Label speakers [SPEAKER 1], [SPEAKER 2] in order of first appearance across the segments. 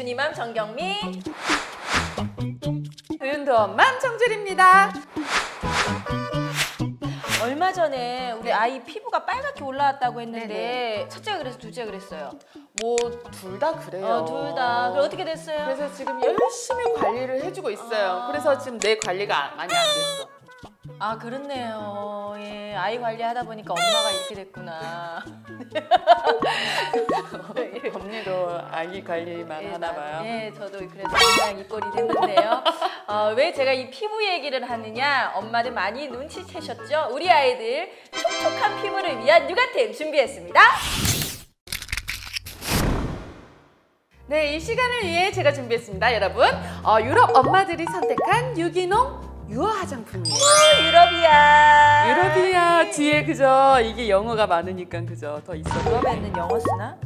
[SPEAKER 1] 주니맘 정경미
[SPEAKER 2] 은도엄맘 정줄입니다.
[SPEAKER 1] 얼마 전에 우리 아이 피부가 빨갛게 올라왔다고 했는데 첫째가 그래서 둘째가 그랬어요.
[SPEAKER 2] 뭐 둘 다 그래요.
[SPEAKER 1] 어, 둘 다. 그럼 어떻게 됐어요?
[SPEAKER 2] 그래서 지금 열심히 관리를 해주고 있어요.
[SPEAKER 1] 아.
[SPEAKER 2] 그래서 지금 내 관리가 많이 안 됐어.
[SPEAKER 1] 아 그렇네요. 예, 아이 관리하다 보니까 엄마가 이렇게 됐구나.
[SPEAKER 2] 언니도 아기 관리만
[SPEAKER 1] 예,
[SPEAKER 2] 하나 봐요.
[SPEAKER 1] 예, 저도 그래서 그냥 이 꼴이 됐는데요. 어, 왜 제가 이 피부 얘기를 하느냐? 엄마들 많이 눈치채셨죠? 우리 아이들 촉촉한 피부를 위한 육아템 준비했습니다.
[SPEAKER 2] 네, 이 시간을 위해 제가 준비했습니다, 여러분. 어, 유럽 엄마들이 선택한 유기농 유어 화장품이에요.
[SPEAKER 1] 유럽이야.
[SPEAKER 2] 유럽이야 뒤에 그죠? 이게 영어가 많으니까 그죠? 더 있어.
[SPEAKER 1] 유럽에는 영어 쓰나?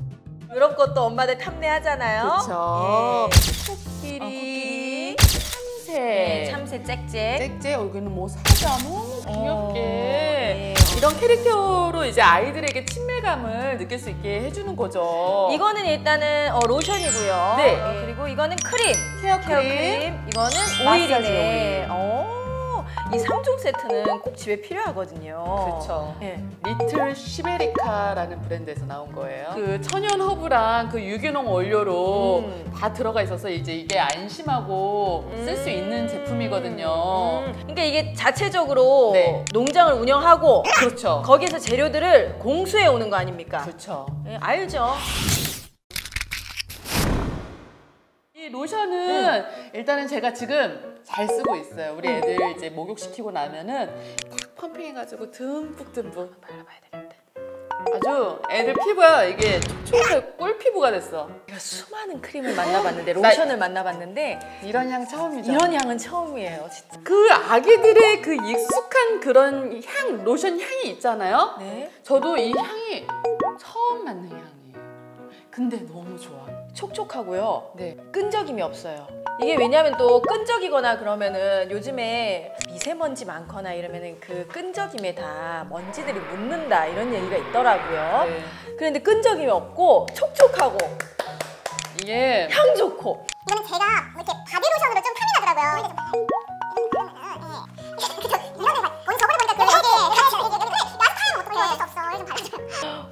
[SPEAKER 1] 유럽 것도 엄마들 탐내하잖아요.
[SPEAKER 2] 그쵸.
[SPEAKER 1] 예.
[SPEAKER 2] 코끼리,
[SPEAKER 1] 코끼리.
[SPEAKER 2] 참새.
[SPEAKER 1] 네, 참새 짹짹.
[SPEAKER 2] 짹짹 여기는 뭐 사자
[SPEAKER 1] 어,
[SPEAKER 2] 귀엽게
[SPEAKER 1] 예.
[SPEAKER 2] 이런 캐릭터로 이제 아이들에게 친밀감을 느낄 수 있게 해주는 거죠.
[SPEAKER 1] 이거는 일단은 어, 로션이고요.
[SPEAKER 2] 네.
[SPEAKER 1] 어, 그리고 이거는 크림.
[SPEAKER 2] 케어
[SPEAKER 1] 케어
[SPEAKER 2] 크림.
[SPEAKER 1] 크림. 이거는
[SPEAKER 2] 마사지
[SPEAKER 1] 오일이네. 오, 이 3종 세트는 꼭 집에 필요하거든요.
[SPEAKER 2] 그렇죠.
[SPEAKER 1] 예.
[SPEAKER 2] 리틀 시베리카라는 브랜드에서 나온 거예요. 그 천연 허브랑 그 유기농 원료로
[SPEAKER 1] 음.
[SPEAKER 2] 다 들어가 있어서 이제 이게 안심하고 쓸수 있는 제품이거든요.
[SPEAKER 1] 음, 그러니까 이게 자체적으로
[SPEAKER 2] 네.
[SPEAKER 1] 농장을 운영하고
[SPEAKER 2] 그렇죠.
[SPEAKER 1] 거기에서 재료들을 공수해 오는 거 아닙니까?
[SPEAKER 2] 그렇죠.
[SPEAKER 1] 예, 알죠.
[SPEAKER 2] 이 로션은 일단은 제가 지금 잘 쓰고 있어요. 우리 애들 이제 목욕시키고 나면은 탁 펌핑해가지고 듬뿍듬뿍 발라봐야 되겠다. 아주 애들 피부가 이게 촉촉하게 꿀 피부가 됐어.
[SPEAKER 1] 제가 수많은 크림을 만나봤는데
[SPEAKER 2] 나-
[SPEAKER 1] 로션을 만나봤는데
[SPEAKER 2] 이런 향 처음이죠.
[SPEAKER 1] 이런 향은 처음이에요, 진짜.
[SPEAKER 2] 그 아기들의 그 익숙한 그런 향, 로션 향이 있잖아요.
[SPEAKER 1] 네.
[SPEAKER 2] 저도 이 향이 처음 맡는 향이에요. 근데 너무 좋아.
[SPEAKER 1] 촉촉하고요.
[SPEAKER 2] 네.
[SPEAKER 1] 끈적임이 없어요. 이게 왜냐하면 또 끈적이거나 그러면은 요즘에 미세먼지 많거나 이러면은 그 끈적임에 다 먼지들이 묻는다 이런 얘기가 있더라고요.
[SPEAKER 2] 네.
[SPEAKER 1] 그런데 끈적임이 없고 촉촉하고
[SPEAKER 2] 이게
[SPEAKER 1] 향 좋고
[SPEAKER 3] 이거는 제가 뭐 이렇게 바디 로션으로 좀 탐이 나더라고요.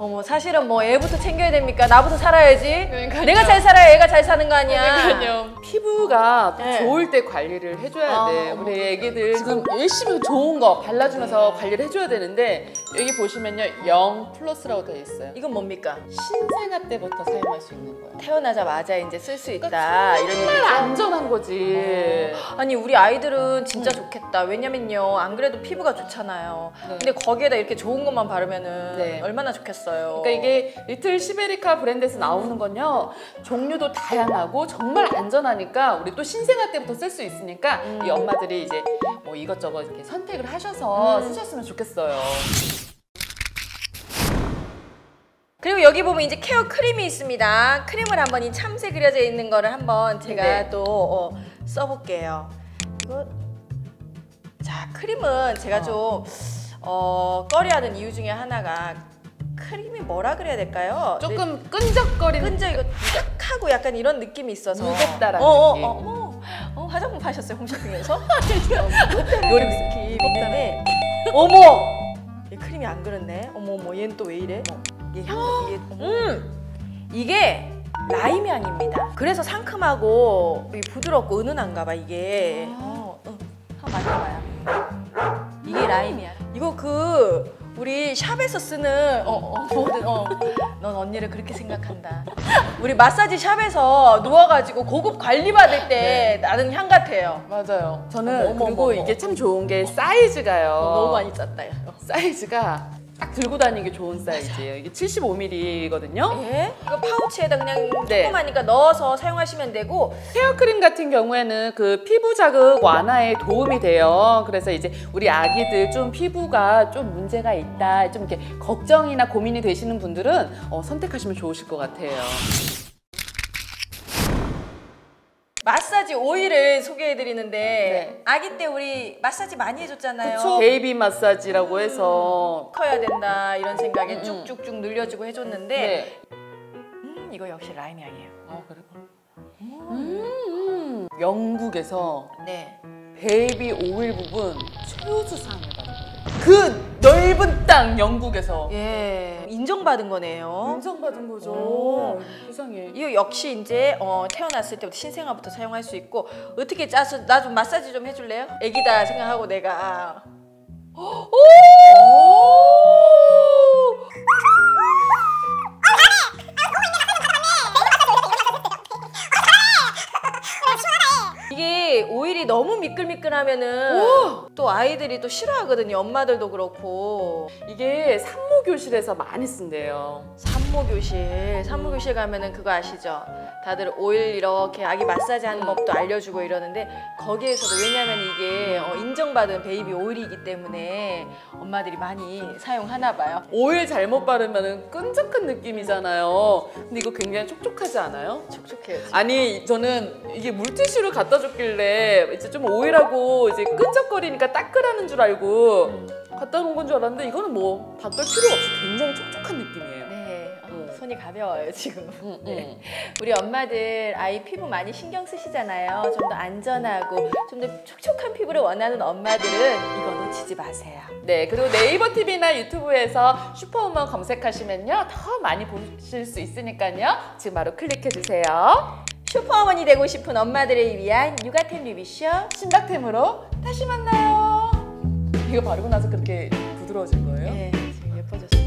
[SPEAKER 1] 어머 사실은 뭐 애부터 챙겨야 됩니까? 나부터 살아야지.
[SPEAKER 2] 그러니까요.
[SPEAKER 1] 내가 잘 살아야 애가 잘 사는 거 아니야.
[SPEAKER 2] 그러니까요. 피부가 또
[SPEAKER 1] 네.
[SPEAKER 2] 좋을 때 관리를 해줘야
[SPEAKER 1] 아,
[SPEAKER 2] 돼.
[SPEAKER 1] 어머,
[SPEAKER 2] 우리 애기들 지금 열심히 좋은 거 발라주면서 관리를 해줘야 되는데 여기 보시면요 0 플러스라고 되어 있어요.
[SPEAKER 1] 이건 뭡니까?
[SPEAKER 2] 신생아 때부터 사용할 수 있는 거예요.
[SPEAKER 1] 태어나자마자 이제 쓸 수 있다 이런
[SPEAKER 2] 정말. 안전한 거지.
[SPEAKER 1] 아니 우리 아이들은 진짜 좋겠다. 왜냐면요 안 그래도 피부가 좋잖아요.
[SPEAKER 2] 네.
[SPEAKER 1] 근데 거기에다 이렇게 좋은 것만 바르면은
[SPEAKER 2] 네.
[SPEAKER 1] 얼마나 좋겠어요.
[SPEAKER 2] 그러니까 이게 리틀 시베리카 브랜드에서 나오는 건요 종류도 다양하고 정말 안전하니까 우리 또 신생아 때부터 쓸 수 있으니까 이 엄마들이 이제 뭐 이것저것 이렇게 선택을 하셔서
[SPEAKER 1] 음.
[SPEAKER 2] 쓰셨으면 좋겠어요.
[SPEAKER 1] 그리고 여기 보면 이제 케어 크림이 있습니다. 크림을 한번 이 참새 그려져 있는 거를 한번 제가
[SPEAKER 2] 네.
[SPEAKER 1] 또 어, 써볼게요. 자 크림은 제가
[SPEAKER 2] 어.
[SPEAKER 1] 좀 어, 꺼려하는 이유 중에 하나가 크림이 뭐라 그래야 될까요?
[SPEAKER 2] 조금 끈적거리는
[SPEAKER 1] 끈적 이거 딱 하고 약간 이런 느낌이 있어서
[SPEAKER 2] 무겁다라는
[SPEAKER 1] 어, 어,
[SPEAKER 2] 느낌.
[SPEAKER 1] 어, 어머. 어, 화장품 파셨어요 홈쇼핑에서? 요리 느낌 있는데 어머 얘 크림이 안 그렇네 어머 어머 얘는 또 왜 이래? 얘 향, 이게. 음 이게 라임 향입니다 그래서 상큼하고 이 부드럽고 은은한가 봐 이게 어, 어. 한번 만져봐요 이게 라임이야 이거 그 우리 샵에서 쓰는 어, 어, 뭐든 어. 넌 언니를 그렇게 생각한다. 우리 마사지 샵에서 누워가지고 고급 관리 받을 때 나는 향 같아요.
[SPEAKER 2] 맞아요. 저는
[SPEAKER 1] 어머,
[SPEAKER 2] 그리고
[SPEAKER 1] 어머, 어머.
[SPEAKER 2] 이게 참 좋은 게 사이즈가요.
[SPEAKER 1] 너무 많이 짰다. 야.
[SPEAKER 2] 사이즈가 딱 들고 다니기 좋은 사이즈예요. 이게 75mm거든요.
[SPEAKER 1] 예? 이거 파우치에다 그냥
[SPEAKER 2] 네.
[SPEAKER 1] 조그마니까 넣어서 사용하시면 되고
[SPEAKER 2] 헤어크림 같은 경우에는 그 피부 자극 완화에 도움이 돼요. 그래서 이제 우리 아기들 좀 피부가 좀 문제가 있다, 좀 이렇게 걱정이나 고민이 되시는 분들은 어, 선택하시면 좋으실 것 같아요.
[SPEAKER 1] 마사지 오일을 소개해 드리는데
[SPEAKER 2] 네.
[SPEAKER 1] 아기 때 우리 마사지 많이 해줬잖아요.
[SPEAKER 2] 그쵸? 베이비 마사지라고 해서
[SPEAKER 1] 커야 된다 이런 생각에
[SPEAKER 2] 음, 음.
[SPEAKER 1] 쭉쭉쭉 늘려주고 해줬는데
[SPEAKER 2] 네.
[SPEAKER 1] 음, 이거 역시 라임 향이에요.
[SPEAKER 2] 어, 그래. 음, 영국에서
[SPEAKER 1] 네.
[SPEAKER 2] 베이비 오일 부분 최우수상을 거예요. 그 넓은 땅 영국에서
[SPEAKER 1] 예. 인정받은 거네요.
[SPEAKER 2] 인정받은 거죠.
[SPEAKER 1] 오.
[SPEAKER 2] 세상에.
[SPEAKER 1] 이거 역시 이제 어, 태어났을 때부터 신생아부터 사용할 수 있고 어떻게 짜서 나 좀 마사지 좀 해줄래요? 애기다 생각하고 내가 이게 오 일이 너무 미끌미끌하면은 또 아이들이 또 싫어하거든요. 엄마들도 그렇고
[SPEAKER 2] 이게 산모 교실에서 많이 쓴대요.
[SPEAKER 1] 산모 교실, 산모 교실 가면은 그거 아시죠? 다들 오일 이렇게 아기 마사지 하는 법도 알려주고 이러는데 거기에서도 왜냐면 이게 어, 인정받은 베이비 오일이기 때문에 엄마들이 많이 사용하나 봐요.
[SPEAKER 2] 오일 잘못 바르면 끈적한 느낌이잖아요. 근데 이거 굉장히 촉촉하지 않아요?
[SPEAKER 1] 촉촉해요.
[SPEAKER 2] 아니 저는 이게 물티슈를 갖다 줬길래 이제 좀 오일하고 이제 끈적거리니까 따끈하는 줄 알고 갖다 놓은 건 줄 알았는데 이거는 뭐 바꿀 필요 없이 굉장히 촉촉한 느낌이에요.
[SPEAKER 1] 네, 어,
[SPEAKER 2] 음.
[SPEAKER 1] 손이 가벼워요 지금.
[SPEAKER 2] 음, 음.
[SPEAKER 1] 네. 우리 엄마들 아이 피부 많이 신경 쓰시잖아요. 좀 더 안전하고 좀 더 촉촉한 피부를 원하는 엄마들은 이거 놓치지 마세요.
[SPEAKER 2] 네, 그리고 네이버 TV나 유튜브에서 슈퍼우먼 검색하시면요 더 많이 보실 수 있으니까요 지금 바로 클릭해 주세요.
[SPEAKER 1] 슈퍼어머니 되고 싶은 엄마들을 위한 육아템 리뷰쇼.
[SPEAKER 2] 신박템으로 다시 만나요. 이거 바르고 나서 그렇게 부드러워진 거예요?
[SPEAKER 1] 네, 지금 예뻐졌어요.